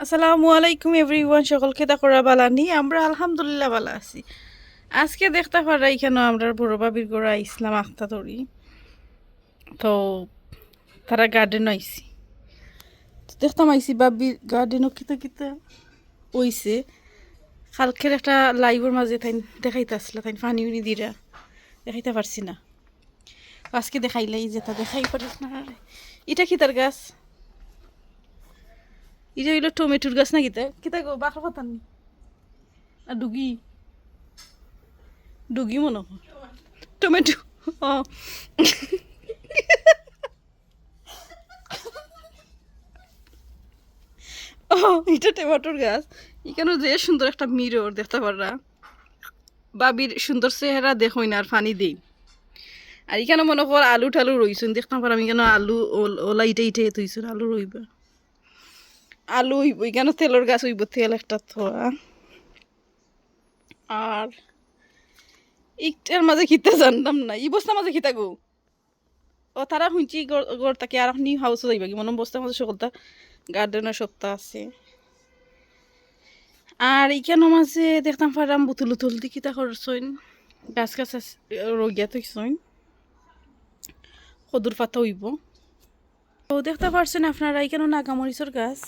আসসালামু আলাইকুম এভরিওয়ান, সকলকে তাকরা বালানি আমরা আলহামদুলিল্লাহ ভালো আছি। আজকে দেখতে পারা এখানে আমরা বড় বাবির গোড়া ইসলাম আখতা তরি তো তারা গার্ডেন আইসি। দেখতাম আইসি বাবির গার্ডেনও কিতা কিতা ওইছে কালকের একটা লাইভের মাঝে তাই দেখাইতে আসলে তাই পানি উনি দিরা। দেখাইতে পারছি না। আজকে দেখাইলাই যেটা দেখাই পারিস না। এটা কি তার গাছ? এটা হইল টমেটোর গাছ না কিতা কিতা গো বাঁকা পাতা নি? আর ডুগি? ডুগি মনে হয়। টমেটো ও এটা টমেটোর গাছ। এখানে যে সুন্দর একটা মিরর দেখতে পাররা। বাবির সুন্দর চেহারা দেখই না আর পানি দেই। আর এখানে মনে কর আলু টালু রইছুন। দেখতাম পারাম কেন আলু ওলা ইটে ইটে তুইছুন আলু রইবা। আলু হইব এখানে তেলের গাছ হইব তেল একটা থোয়া আর ইটার মাঝে খিতে জানতাম না ই বস্তার মাঝে খিতা গো। ও তারা শুনছি গড় তাকে আর নিউ হাউসে যাইবা কি? মনে বস্তার মাঝে সকলটা গার্ডেনের সপ্তাহ আছে। আর ইখানো মাঝে দেখতাম পারাম বুতুল উতুল দি কিতা করছইন গাছ গাছ রগিয়া থইছইন সদুর পাতা হইব। তো দেখতে পারছেন আপনারা এখানে নাগামরিচর গাছ?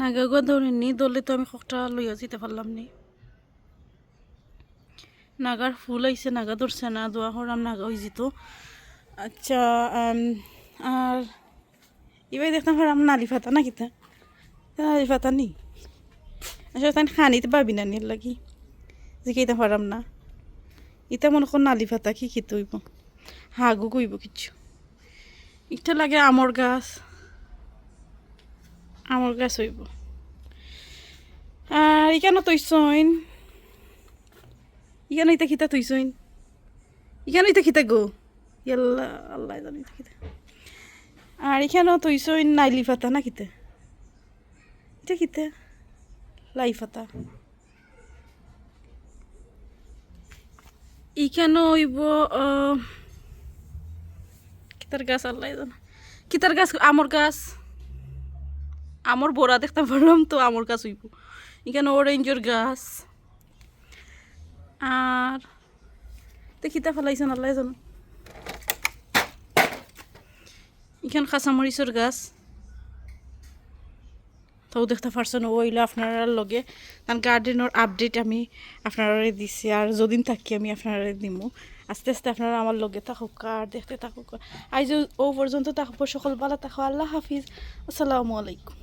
নাগাগুয়া ধরেননি দলে তো আমি কটা লইয়া যেতে পারলাম নি। নাগার ফুল আইছে, নাগা ধরছে না, দোয়া হরাম নাগা হয়ে যেত আচ্ছা আর এবার দেখতাম পারলাম নালি ফাতা না কিতা? নালি ফাতা নি। আসলে তাই খানিতে পাবি না নির লাগি। যে কেইতা পারাম না। ইটা মনে কর নালি ফাতা কি খেতে হইব হাগু কইব কিছু ইটা লাগে আমর গাছ। আমর গাছ হইব। আর ইখানে তৈছইন ইখানে ইতা খিতা তৈছইন ইখানে ইতা খিতা গো। ইয়াল্লা, আল্লাহ জানি খিতা। আর এখানেও তৈছইন নাইলি ফাতা না খিতা? এটা খিতা? লাই ফাতা ইখানে হইব কিতার গাছ আল্লাহ জানা। কিতার গাছ, আমর গাছ। আমর বড়া দেখতে পারলাম তো আমর গাছ হইব। এখানে অরেঞ্জের গাছ। আর দেখিতা ফেলাইছেন আল্লাহ জানো। এখানে কাঁচামরিচের গাছ। তাও দেখতে পারছেন, ওইলে আপনারা লগে। কারণ গার্ডেনের আপডেট আমি আপনারা দিছি, আর যদিন থাকি আমি আপনারা দিমু। আস্তে আস্তে আপনারা আমার লগে থাকুক আর দেখতে থাকুক। আজ ও পর্যন্ত থাকব সকল ভালো থাকো, আল্লাহ হাফিজ। আসসালামু আলাইকুম।